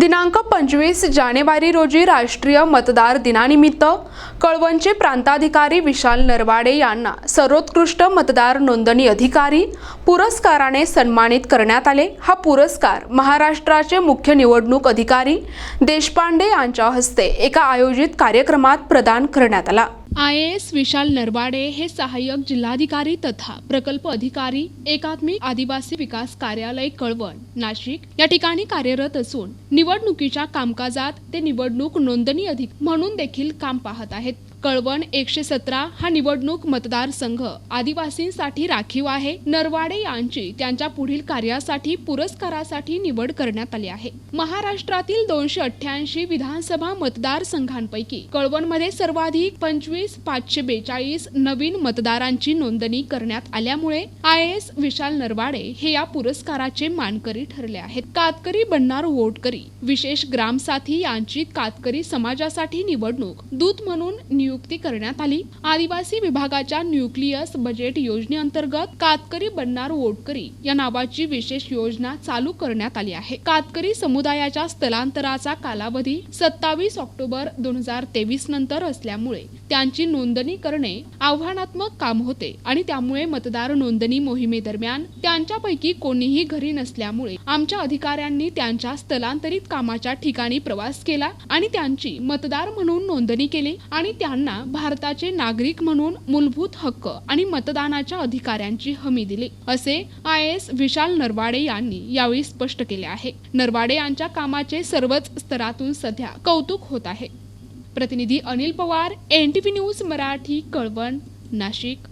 दिनांक पंचवीस जानेवारी रोजी राष्ट्रीय मतदार दिनानिमित्त कळवणचे प्रांताधिकारी विशाल नरवाडे यांना सर्वोत्कृष्ट मतदार नोंदणी अधिकारी पुरस्काराने सन्मानित करण्यात आले. हा पुरस्कार महाराष्ट्राचे मुख्य निवडणूक अधिकारी देशपांडे यांच्या हस्ते एका आयोजित कार्यक्रमात प्रदान करण्यात आला. आय एस विशाल नरवाडे हे सहाय्यक जिल्हाधिकारी तथा प्रकल्प अधिकारी एकात्मिक आदिवासी विकास कार्यालय कळवण नाशिक. या ठिकाणी कार्यरत असून निवडणुकीच्या कामकाजात ते निवडणूक नोंदणी अधिक म्हणून देखील काम पाहत आहेत. कळवण एकशे सतरा हा निवडणूक मतदारसंघ आदिवासींसाठी राखीव आहे. नरवाडे यांची त्यांच्या पुढील कार्यासाठी पुरस्कारासाठी निवड करण्यात आली आहे. महाराष्ट्रातील दोनशे अठ्ठ्याऐंशी विधानसभा मतदारसंघांपैकी कळवणमध्ये सर्वाधिक पंचवीस पाचशे बेचाळीस नवीन मतदारांची नोंदणी करण्यात आल्यामुळे आय एस विशाल नरवाडे हे या पुरस्काराचे मानकरी ठरले आहेत. कातकरी बन्नार वोटकरी विशेष ग्रामसाथी यांची कातकरी समाजासाठी निवडणूक दूत म्हणून नियुक्ती करण्यात आली. आदिवासी विभागाच्या न्यूक्लियस बजेट योजनेअंतर्गत कातकरी बन्नार वोटकरी या नावाची विशेष योजना चालू करण्यात आली आहे. कातकरी समुदायाच्या स्थलांतराचा कालावधी सत्तावीस ऑक्टोबर दोन हजार तेवीस नंतर असल्यामुळे त्यांची नोंदणी करणे आव्हानात्मक काम होते आणि त्यामुळे मतदार नोंदणी मोहिमेदरम्यान त्यांच्यापैकी कोणीही घरी नसल्यामुळे आमच्या अधिकाऱ्यांनी त्यांच्या स्थलांतरित कामाच्या ठिकाणी प्रवास केला आणि त्यांची मतदार म्हणून नोंदणी केली आणि त्यांना भारताचे नागरिक म्हणून मूलभूत हक्क आणि मतदानाच्या अधिकाऱ्यांची हमी दिली. असे आय. एस. विशाल नरवाडे यांनी यावेळी स्पष्ट केले आहे. नरवाडे यांच्या कामाचे सर्वच स्तरातून सध्या कौतुक होत आहे. प्रतिनिधी Anil Pawar N T V news Marathi Kalwan Nashik.